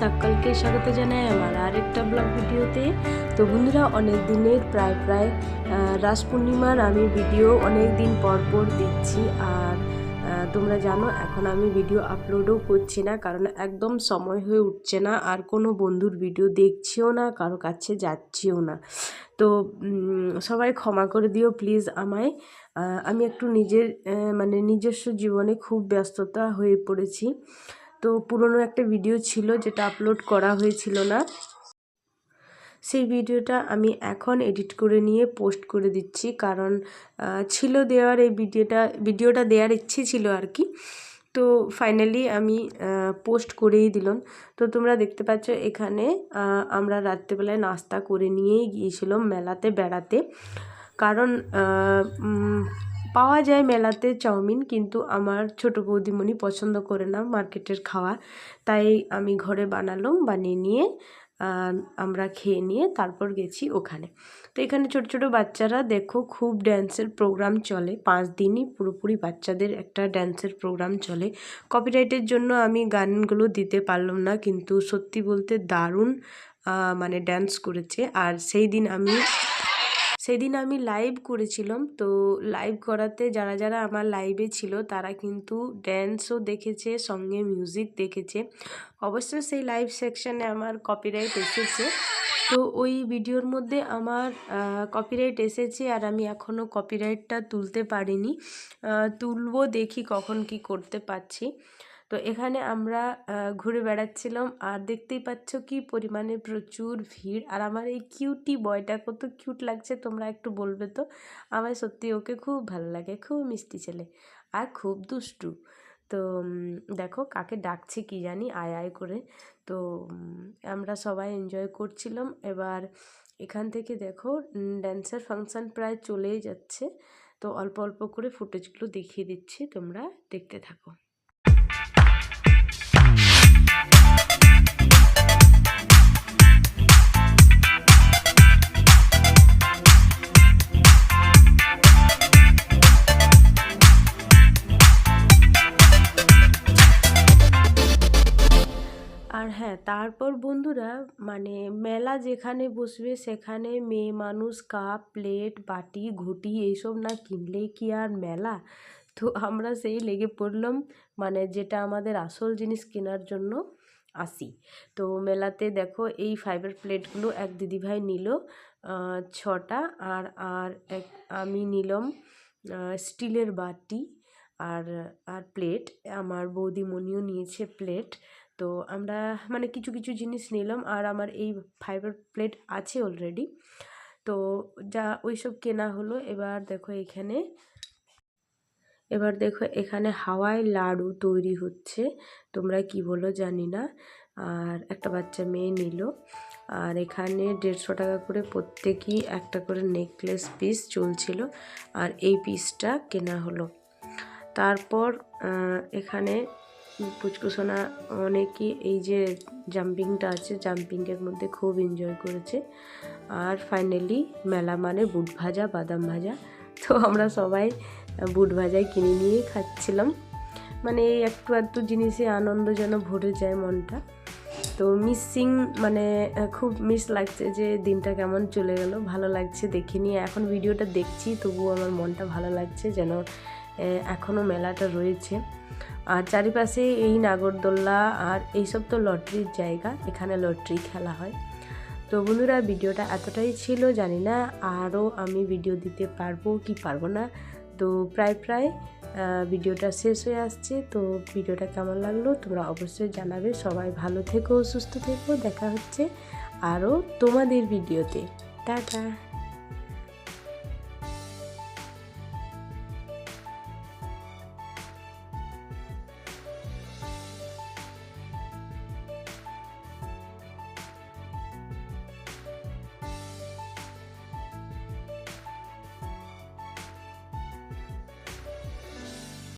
সকলকে স্বাগত জানাই আমার আরেকটা ব্লগ ভিডিওতে। তো বন্ধুরা অনেক দিনের প্রায় প্রায় রাস পূর্ণিমার আমি ভিডিও অনেক দিন পর পর দিচ্ছি আর তোমরা জানো এখন আমি ভিডিও আপলোডও করছি না কারণ একদম সময় হয়ে উঠছে না আর কোনো বন্ধুর ভিডিও দেখছিও না, কারও কাছে যাচ্ছিও না। তো সবাই ক্ষমা করে দিও প্লিজ আমায়। আমি একটু নিজের মানে নিজস্ব জীবনে খুব ব্যস্ততা হয়ে পড়েছি। তো পুরনো একটা ভিডিও ছিল যেটা আপলোড করা হয়েছিল না। সেই ভিডিওটা আমি এখন এডিট করে নিয়ে পোস্ট করে দিচ্ছি, কারণ ছিল দেওয়ার এই ভিডিওটা ভিডিওটা দেওয়ার ইচ্ছে ছিল আর কি। তো ফাইনালি আমি পোস্ট করেই দিলাম। তো তোমরা দেখতে পাচ্ছ এখানে আমরা রাত্রেবেলায় নাস্তা করে নিয়েই গিয়েছিলাম মেলাতে, বেড়াতে। কারণ পাওয়া যায় মেলাতে চাউমিন, কিন্তু আমার ছোট বৌদিমণি পছন্দ করে না মার্কেটের খাওয়া। তাই আমি ঘরে বানালাম, বানিয়ে নিয়ে আমরা খেয়ে নিয়ে তারপর গেছি ওখানে। তো এখানে ছোট ছোট বাচ্চারা, দেখো খুব ড্যান্সের প্রোগ্রাম চলে। পাঁচ দিনই পুরোপুরি বাচ্চাদের একটা ড্যান্সের প্রোগ্রাম চলে। কপিরাইটের জন্য আমি গানগুলো দিতে পারলাম না, কিন্তু সত্যি বলতে দারুণ মানে ড্যান্স করেছে। আর সেই দিন আমি সেদিন আমি লাইভ করেছিলাম। তো লাইভ করাতে যারা যারা আমার লাইভে ছিল, তারা কিন্তু ড্যান্সও দেখেছে, সঙ্গে মিউজিক দেখেছে। অবশ্য সেই লাইভ সেকশানে আমার কপিরাইট এসেছে। তো ওই ভিডিওর মধ্যে আমার কপিরাইট এসেছে আর আমি এখনও কপিরাইটটা তুলতে পারিনি। তুলবো দেখি কখন কি করতে পারছি। তো এখানে আমরা ঘুরে বেড়াচ্ছিলাম। আর দেখতেই পাচ্ছ কি পরিমাণে প্রচুর ভিড়। আর আমার এই কিউটি বয়টা কত কিউট লাগছে, তোমরা একটু বলবে তো? আমার সত্যি ওকে খুব ভালো লাগে, খুব মিষ্টি ছেলে আর খুব দুষ্টু। তো দেখো কাকে ডাকছে কি জানি, আয় আয় করে। তো আমরা সবাই এনজয় করছিলাম। এবার এখান থেকে দেখো ড্যান্সার ফাংশন প্রায় চলেই যাচ্ছে। তো অল্প অল্প করে ফুটেজগুলো দেখিয়ে দিচ্ছি, তোমরা দেখতে থাকো। আর হ্যাঁ তারপর বন্ধুরা মানে মেলা যেখানে বসবে সেখানে মেয়ে মানুষ কাপ, প্লেট, বাটি, ঘুটি এইসব না কিনলেই কি আর মেলা? তো আমরা সেই লেগে পড়লাম মানে যেটা আমাদের আসল জিনিস কেনার জন্য আসি। তো মেলাতে দেখো এই ফাইবার প্লেটগুলো এক দিদিভাই নিল ছটা আর আর এক, আমি নিলাম স্টিলের বাটি আর আর প্লেট। আমার বৌদিমণিও নিয়েছে প্লেট। তো আমরা মানে কিছু কিছু জিনিস নিলাম আর আমার এই ফাইবার প্লেট আছে অলরেডি তো যা ওইসব কেনা হলো। এবার দেখো এখানে, এবার দেখো এখানে হাওয়ায় লাড়ু তৈরি হচ্ছে। তোমরা কি বলো জানি না। আর একটা বাচ্চা মেয়ে নিল। আর এখানে দেড়শো টাকা করে প্রত্যেকই একটা করে নেকলেস পিস চলছিল। আর এই পিসটা কেনা হলো। তারপর এখানে পুচকুসোনা অনেকই এই যে জাম্পিংটা আছে জাম্পিংয়ের মধ্যে খুব এনজয় করেছে। আর ফাইনালি মেলা মানে বুট ভাজা, বাদাম ভাজা। তো আমরা সবাই বুট ভাজাই কিনে নিয়ে খাচ্ছিলাম। মানে এই একটু একটু জিনিসে আনন্দ যেন ভরে যায় মনটা। তো মিসিং মানে খুব মিস লাগছে যে দিনটা কেমন চলে গেল, ভালো লাগছে দেখে নিয়ে এখন ভিডিওটা দেখছি, তবুও আমার মনটা ভালো লাগছে যেন এখনও মেলাটা রয়েছে। আর চারিপাশে এই নাগরদোল্লা আর এইসব তো লটারির জায়গা, এখানে লটারি খেলা হয়। তো বন্ধুরা, ভিডিওটা এতটাই ছিল, জানি না আরও আমি ভিডিও দিতে পারব কি পারব না। তো প্রায় প্রায় ভিডিওটা শেষ হয়ে আসছে। তো ভিডিওটা কেমন লাগল তোমরা অবশ্যই জানাবে। সবাই ভালো থেকো, সুস্থ থেকো, দেখা হচ্ছে আরও তোমাদের ভিডিওতে। টাটা।